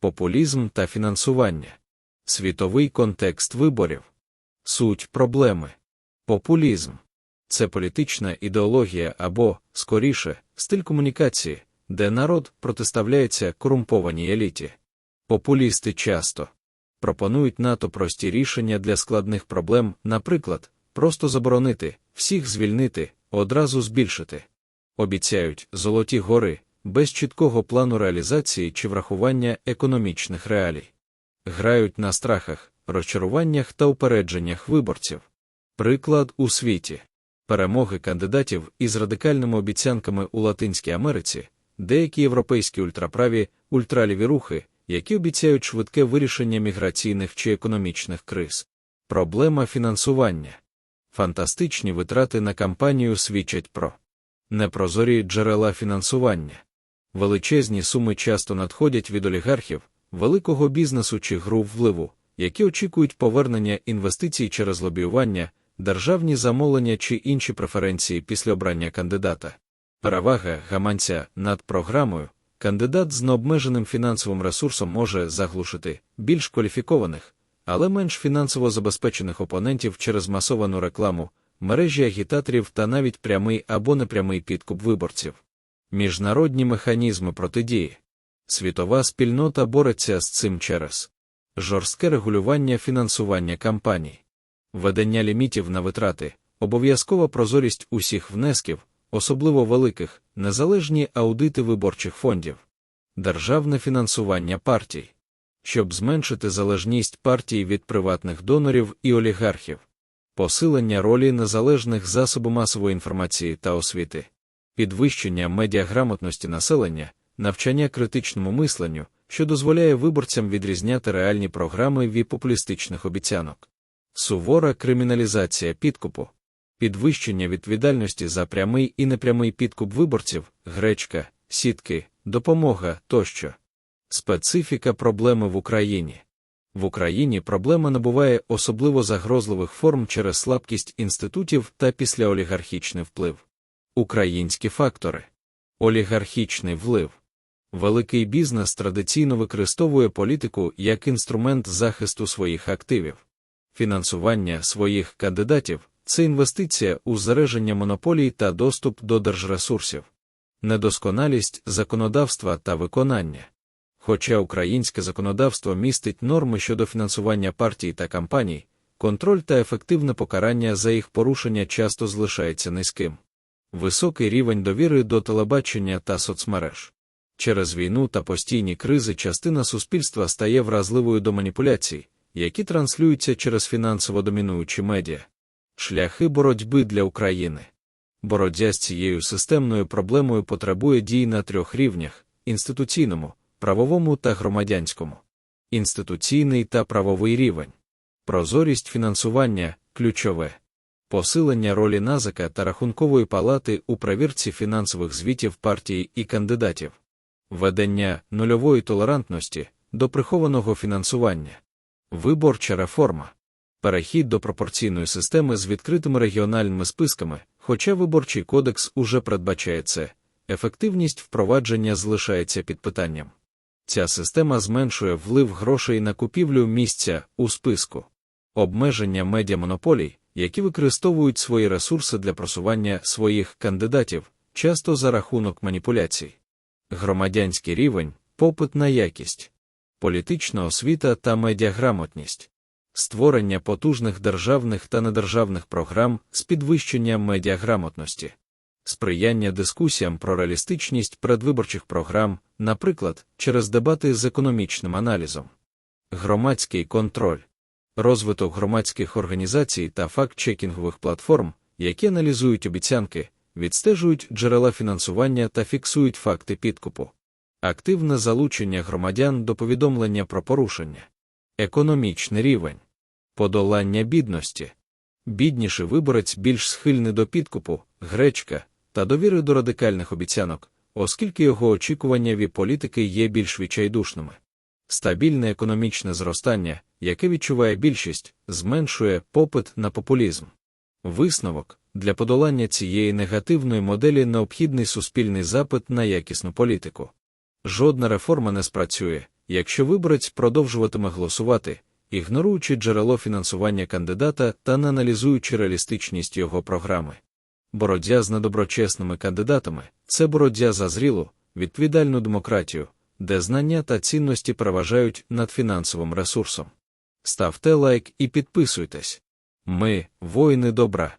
популізм та фінансування, світовий контекст виборів, суть проблеми, популізм це політична ідеологія або, скоріше, стиль комунікації, де народ протиставляється корумпованій еліті. Популісти часто пропонують НАТО прості рішення для складних проблем, наприклад, просто заборонити, всіх звільнити, одразу збільшити. Обіцяють золоті гори без чіткого плану реалізації чи врахування економічних реалій. Грають на страхах, розчаруваннях та упередженнях виборців. Приклад у світі перемоги кандидатів із радикальними обіцянками у Латинській Америці, деякі європейські ультраправі, ультраліві рухи, які обіцяють швидке вирішення міграційних чи економічних криз. Проблема фінансування. Фантастичні витрати на кампанію свідчать про непрозорі джерела фінансування. Величезні суми часто надходять від олігархів, великого бізнесу чи гру впливу, які очікують повернення інвестицій через лобіювання, державні замовлення чи інші преференції після обрання кандидата. Перевага гаманця над програмою кандидат з необмеженим фінансовим ресурсом може заглушити більш кваліфікованих, але менш фінансово забезпечених опонентів через масовану рекламу, мережі агітаторів та навіть прямий або непрямий підкуп виборців. Міжнародні механізми протидії. Світова спільнота бореться з цим через жорстке регулювання фінансування кампаній, ведення лімітів на витрати, обов'язкова прозорість усіх внесків, особливо великих, незалежні аудити виборчих фондів, державне фінансування партій, щоб зменшити залежність партій від приватних донорів і олігархів, посилення ролі незалежних засобів масової інформації та освіти, підвищення медіаграмотності населення, навчання критичному мисленню, що дозволяє виборцям відрізняти реальні програми від популістичних обіцянок, сувора криміналізація підкупу підвищення відповідальності за прямий і непрямий підкуп виборців, гречка, сітки, допомога тощо. Специфіка проблеми в Україні. В Україні проблема набуває особливо загрозливих форм через слабкість інститутів та післяолігархічний вплив. Українські фактори. Олігархічний вплив. Великий бізнес традиційно використовує політику як інструмент захисту своїх активів, фінансування своїх кандидатів, це інвестиція у збереження монополій та доступ до держресурсів, недосконалість законодавства та виконання. Хоча українське законодавство містить норми щодо фінансування партій та кампаній, контроль та ефективне покарання за їх порушення часто залишається низьким. Високий рівень довіри до телебачення та соцмереж. Через війну та постійні кризи частина суспільства стає вразливою до маніпуляцій, які транслюються через фінансово домінуючі медіа. Шляхи боротьби для України. Боротьба з цією системною проблемою потребує дій на трьох рівнях: інституційному, правовому та громадянському, інституційний та правовий рівень, прозорість фінансування ключове, посилення ролі НАЗКа та рахункової палати у провірці фінансових звітів партії і кандидатів, ведення нульової толерантності до прихованого фінансування, виборча реформа. Перехід до пропорційної системи з відкритими регіональними списками, хоча виборчий кодекс уже передбачає це, ефективність впровадження залишається під питанням. Ця система зменшує влив грошей на купівлю місця у списку, обмеження медіамонополій, які використовують свої ресурси для просування своїх кандидатів, часто за рахунок маніпуляцій, громадянський рівень, попит на якість, політична освіта та медіаграмотність створення потужних державних та недержавних програм з підвищення медіаграмотності, сприяння дискусіям про реалістичність предвиборчих програм, наприклад, через дебати з економічним аналізом, громадський контроль, розвиток громадських організацій та факт-чекінгових платформ, які аналізують обіцянки, відстежують джерела фінансування та фіксують факти підкупу. Активне залучення громадян до повідомлення про порушення, економічний рівень, подолання бідності. Бідніший виборець більш схильний до підкупу, гречка та довіри до радикальних обіцянок, оскільки його очікування від політики є більш відчайдушними. Стабільне економічне зростання, яке відчуває більшість, зменшує попит на популізм. Висновок для подолання цієї негативної моделі необхідний суспільний запит на якісну політику. Жодна реформа не спрацює, Якщо виборець продовжуватиме голосувати, ігноруючи джерело фінансування кандидата та не аналізуючи реалістичність його програми. Боротьба з недоброчесними кандидатами це боротьба за зрілу, відповідальну демократію, де знання та цінності переважають над фінансовим ресурсом. Ставте лайк і підписуйтесь. Ми воїни добра.